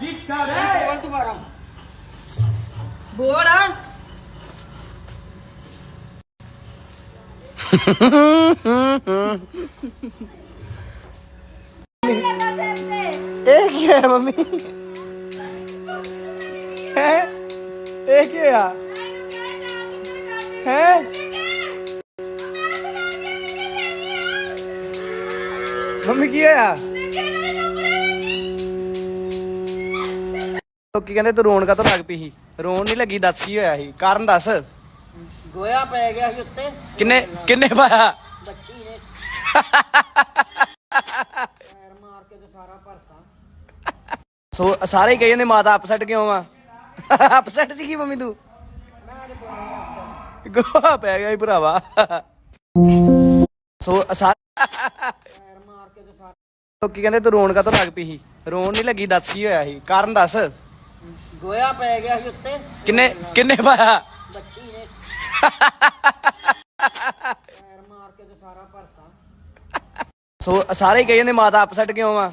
ਬੋਲ ਦੁਬਾਰਾ ਬੋਲ ਇਹ ਕੀ ਹੈ ਮੰਮੀ? ਹੈ? ਇਹ ਕੀ ਆ? ਹੈ? ਮੰਮੀ ਕੀ ਹੋਇਆ? ਲੋਕੀ ਕਹਿੰਦੇ ਤੂੰ ਰੋਣ ਕਾ ਲੱਗ ਪਈ ਸੀ? ਰੋਣ ਨਹੀਂ ਲੱਗੀ ਦੱਸ ਕੀ ਹੋਇਆ ਸੀ? ਕਾਰਨ ਦੱਸ। ਗੋਇਆ ਪੈ ਗਿਆ ਸੀ ਉੱਤੇ। ਕਿੰਨੇ ਕਿੰਨੇ ਪਾਇਆ? ਬੱਚੀ ਨੇ। ਪੈਰ ਮਾਰ ਕੇ ਤੇ ਸਾਰਾ ਭਰਤਾ। ਸੋ ਸਾਰੇ ਹੀ ਕਹੀ ਜਾਂਦੇ ਮਾਤਾ ਅਪਸੈਟ ਕਿਉਂ ਆ? ਅਪਸੈਟ ਸੀ ਕੀ ਮੰਮੀ ਤੂੰ? ਗੋਹਾ ਪੈ ਗਿਆ ਹੀ ਭਰਾਵਾ। ਸੋ ਸਾਰੇ ਪੈਰ ਮਾਰ ਕੇ ਤੇ ਸਾਰਾ ਲੋਕੀ ਕਹਿੰਦੇ ਤੂੰ ਰੋਣ ਕਾ ਲੱਗ ਪਈ ਸੀ? ਰੋਣ ਨਹੀਂ ਲੱਗੀ ਦੱਸ ਕੀ ਹੋਇਆ ਸੀ? ਕਾਰਨ ਦੱਸ। ਗੋਇਆ ਪੈ ਗਿਆ ਸੀ ਉੱਤੇ। ਕਿੰਨੇ ਕਿੰਨੇ ਪਾਇਆ? ਬੱਚੀ ਨੇ। ਪੈਰ ਮਾਰ ਕੇ ਤੇ ਸਾਰਾ ਭਰਤਾ। ਸੋ ਸਾਰੇ ਕਹੀ ਜਾਂਦੇ ਮਾਤਾ ਅਪਸੈਟ ਕਿਉਂ ਆ?